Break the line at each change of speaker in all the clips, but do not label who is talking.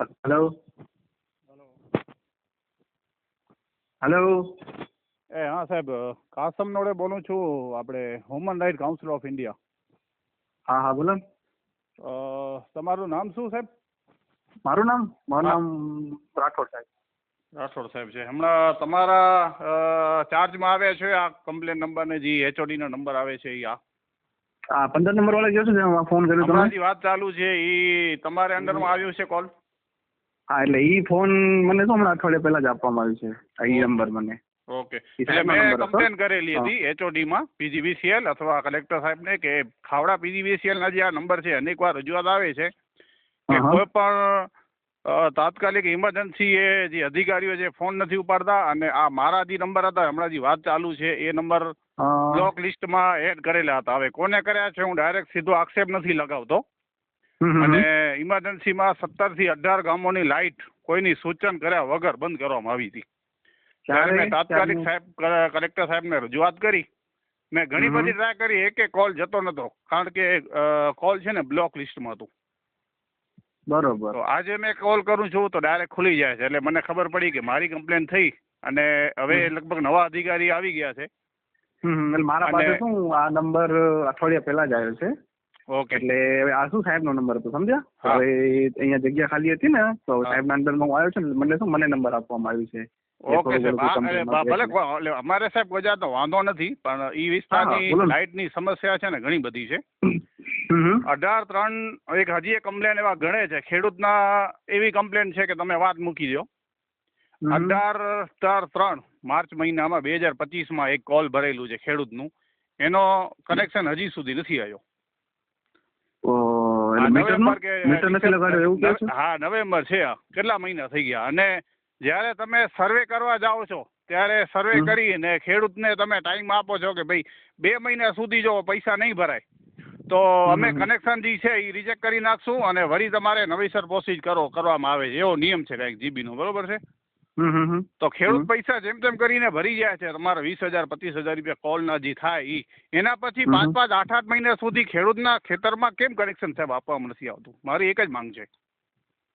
Hello? Hello.
એ હા સાહેબ કાસમ નોડે બોલું છું આપણે human right council of India.
હા હા બોલો
તમારું નામ શું સાહેબ?
મારું નામ? મારું નામ રાઠોડ સાહેબ.
રાઠોડ સાહેબ છે. હમણાં તમારા ચાર્જમાં આવે છે આ કમ્પ્લેન નંબર ને જે એચઓડી નો નંબર આવે છે એ આ.
પંદર નંબર વાળા જે છે ફોન કર્યો
તમારી વાત ચાલુ છે એ તમારે અંડરમાં આવ્યું છે કોલ?
હા એટલે ઈ ફોન મને તો હમણાં અઠવાડિયા પહેલા જ આપવામાં આવ્યું છે. આ ઈ નંબર મને.
ઓકે. એટલે મેં કમ્પ્લેન કરેલી હતી એચઓડી માં પીજીવીસીએલ અથવા કલેક્ટર સાહેબને કે ખાવડા પીજીવીસીએલ ના જે આ નંબર છે અનેક વાર રજૂઆત આવે છે કે. કોઈ પણ તાત્કાલિક ઇમરજન્સી એ જે અધિકારીઓ જે ફોન નથી ઉપાડતા અને આ મારા જે નંબર હતા હમણાં જે વાત ચાલુ છે એ નંબર બ્લોક લિસ્ટમાં એડ કરેલા હતા. હવે કોને કર્યા છે હું ડાયરેક્ટ સીધો આક્ષેપ નથી લગાવતો. અને. ઇમરજન્સીમાં સત્તરથી અઢાર ગામોની લાઇટ કોઈની સૂચન કર્યા વગર બંધ કરવામાં આવી હતી. ત્યારે મેં તાત્કાલિક સાહેબ કલેક્ટર સાહેબને રજૂઆત કરી. મેં ઘણી બધી ટ્રાય કરી એકે કોલ જતો નતો કારણ કે કોલ છે ને બ્લોક લિસ્ટમાં હતું.
બરોબર.
તો આજે મેં કોલ કરું છું તો ડાયરેક્ટ ખુલી જાય છે એટલે મને ખબર પડી કે મારી કમ્પ્લેન થઈ અને હવે લગભગ નવા અધિકારી આવી ગયા છે.
મારા પાસે શું આ નંબર અઠવાડિયા પહેલા જ આવ્યો છે?
ઓકે
એટલે આ શું સાહેબ નો નંબર હતો સમજ્યા? હવે અહીંયા જગ્યા ખાલી હતી ને તો
હા.
સાહેબ ના અંદર હું આવ્યો છું ને મને શું મને નંબર આપવામાં આવ્યું છે? એ
ઓકે સાહેબ. ભલે અમારે સાહેબ ગુજરાતનો વાંધો નથી પણ ઈ વિસ્તારની લાઇટની સમસ્યા છે ને ઘણી બધી છે. અઢાર ત્રણ એક હજી એક કમ્પ્લેન એવા ગણે છે. ખેડૂતના એવી કમ્પ્લેન છે કે તમે વાત મૂકી દો અઢાર ચાર ત્રણ માર્ચ મહિનામાં બે હજાર પચીસમાં એક કોલ ભરેલું છે ખેડૂતનું. એનો કનેક્શન હજી સુધી નથી આવ્યો
ઓ,
આ
એટલે મીટરનો?
નવેમ્બર કે
મીટર નથી લગાડ્યો એવું કહો છો?
હા નવેમ્બર છે આ. કેટલા મહિના થઈ ગયા? અને જ્યારે તમે સર્વે કરવા જાઓ છો ત્યારે સર્વે કરીને ખેડૂતને તમે ટાઈમ આપો છો કે ભાઈ બે મહિના સુધી જો પૈસા નહીં ભરાય તો અમે કનેક્શન જે છે એ રિજેક્ટ કરી નાખશું અને વળી તમારે નવીસર પ્રોસીજ કરો કરવામાં આવે છે. એવો નિયમ છે કાંઈક જીબીનો બરોબર છે. તો ખેડૂત પૈસા જેમ તેમ કરીને ભરી જાય છે. તમારા વીસ હજાર પચીસ હજાર રૂપિયા કોલના જે થાય એ એના પછી પાંચ પાંચ આઠ આઠ મહિના સુધી ખેડૂતના ખેતરમાં કેમ કનેક્શન સાહેબ આપવામાં નથી આવતું? મારી એક જ માંગ છે.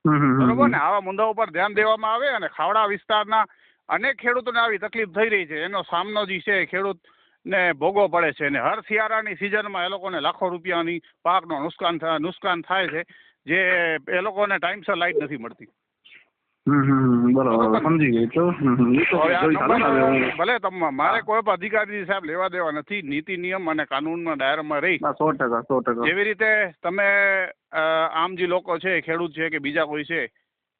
બરોબર ને? આવા મુદ્દાઓ પર ધ્યાન દેવામાં આવે અને ખાવડા વિસ્તારના અનેક ખેડૂતોને આવી તકલીફ થઈ રહી છે. એનો સામનો જે છે ખેડૂત ખેડૂતને ભોગવો પડે છે અને હર શિયાળાની સિઝનમાં એ લોકોને લાખો રૂપિયાની પાકનો નુકસાન થાય નુકસાન થાય છે જે એ લોકોને ટાઈમસર લાઈટ નથી મળતી.
બરોબર સમજી ગઈ તો
ભલે મારે કોઈ અધિકારી સાહેબ લેવા દેવા નથી. નીતિ નિયમ અને કાનૂનના દાયરામાં રહી.
સો ટકા સો ટકા.
જેવી રીતે તમે આમ જે લોકો છે ખેડૂત છે કે બીજા કોઈ છે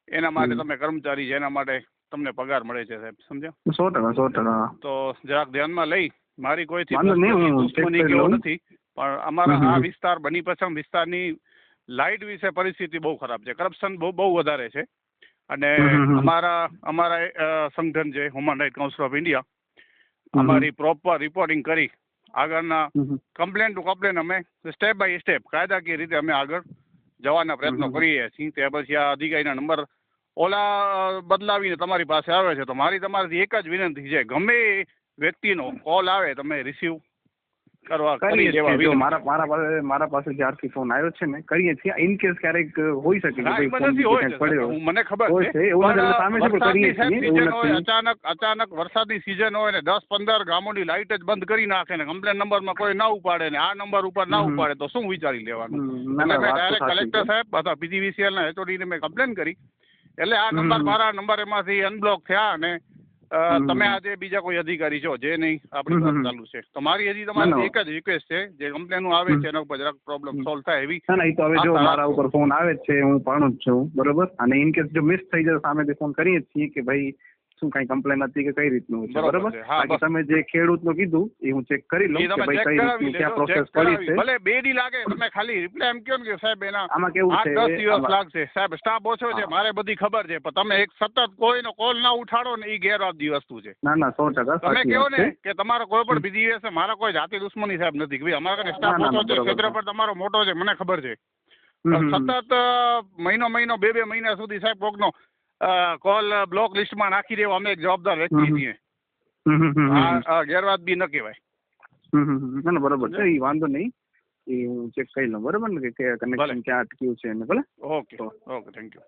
એના માટે તમે કર્મચારી છે એના માટે તમને પગાર મળે છે સાહેબ સમજ્યા?
સો ટકા સો ટકા.
તો જરાક ધ્યાનમાં લઈ. મારી કોઈથી
વાંધો નહીં, હું
દુશ્મની
check કરી.
કે એવું
લઉં.
નથી પણ અમારા. આ વિસ્તાર બની પછમ વિસ્તારની લાઇટ વિશે પરિસ્થિતિ બહુ ખરાબ છે. કરપ્શન બહુ બહુ વધારે છે. અને. અમારા અમારા સંગઠન છે human right council of India અમારી પ્રોપર રિપોર્ટિંગ કરી. આગળના. કમ્પ્લેન ટુ કમ્પ્લેન અમે સ્ટેપ બાય સ્ટેપ કાયદાકીય રીતે અમે આગળ જવાના પ્રયત્નો કરીએ છીએ. તે પછી આ અધિકારીના નંબર ઓલા બદલાવીને તમારી પાસે આવે છે. તો મારી તમારાથી એક જ વિનંતી છે. ગમે વ્યક્તિનો કોલ આવે તમે રિસીવ કરવા કરી દેવા
જો મારા મારા પાસે મારા પાસે જ્યારથી ફોન આવ્યો છે ને કરીએ છીએ. ઇન કેસ ક્યારેક હોઈ શકે કે ભાઈ ફોન પડ્યો
મને ખબર છે.
એવું સામે છે, પણ કરીએ છીએ.
અચાનક અચાનક વરસાદની સિઝન હોય ને દસ પંદર ગામોની લાઇટ જ બંધ કરી નાખે ને કમ્પ્લેન નંબરમાં કોઈ ના ઉપાડે ને આ નંબર ઉપર ના ઉપાડે તો શું વિચારી લેવાનું? એટલે મેં ડાયરેક્ટ કલેક્ટર સાહેબ અથવા પીજીવીસીએલ ના એચઓડી ને મેં કમ્પ્લેન કરી. એટલે આ નંબર મારા નંબર એમાંથી અનબ્લોક થયા અને. તમે આજે બીજા કોઈ અધિકારી છો? જે નહીં આપણી વાત ચાલુ છે. તો મારી હજી તમારી એક જ રિક્વેસ્ટ છે જે કમ્પ્લેનો આવે છે એના ઉપર જરાક પ્રોબ્લેમ. સોલ્વ થાય એવી.
ના ના એ તો હવે જો મારા ઉપર ફોન આવે છે હું પણ જ છું બરોબર? અને ઇન કેસ જો મિસ થઈ જાય સામેથી ફોન કરીએ જ છીએ કે ભાઈ શું કઈ કમ્પ્લેન હતી કે કઈ રીતનું છે
બરોબર
બાકી તમે જે ખેડૂતનું કીધું એ હું ચેક કરી લઉં કે ભાઈ કઈ રીતની ક્યાં પ્રોસેસ
કરી
છે?
ભલે બે દી લાગે તમે ખાલી રિપ્લાય એમ કહો ને કે સાહેબ એના
આમાં કેવું છે?
10 દિવસ લાગશે. સાહેબ સ્ટાફ ઓછો છે મારે બધી ખબર છે પણ તમે એક સતત કોઈનો કોલ ના ઉઠાડો ને એ ગેરવાજબી વસ્તુ છે.
ના ના 100%
તમે કહો ને કે તમારો કોઈ પણ બીજી દિવસે મારા કોઈ જાતિ દુશ્મની સાહેબ નથી. કે ભાઈ અમારા કને સ્ટાફ ઓછો છે ક્ષેત્ર. પર તમારો મોટો છે મને ખબર છે. સતત મહિનો મહિનો બે બે મહિના સુધી સાહેબ કોકનો કોલ બ્લોક લિસ્ટમાં નાખી દેવો અમે એક જવાબદાર વ્યક્તિ. છીએ. આ ગેરવાજબી ન કહેવાય.
હમ, હમ, હમ. ના ના બરોબર છે. એ વાંધો નહીં. એ હું ચેક કરી લઉં બરોબર ને? કે કનેક્શન ક્યાં અટક્યું છે ને ભલે?
ઓકે. Okay thank you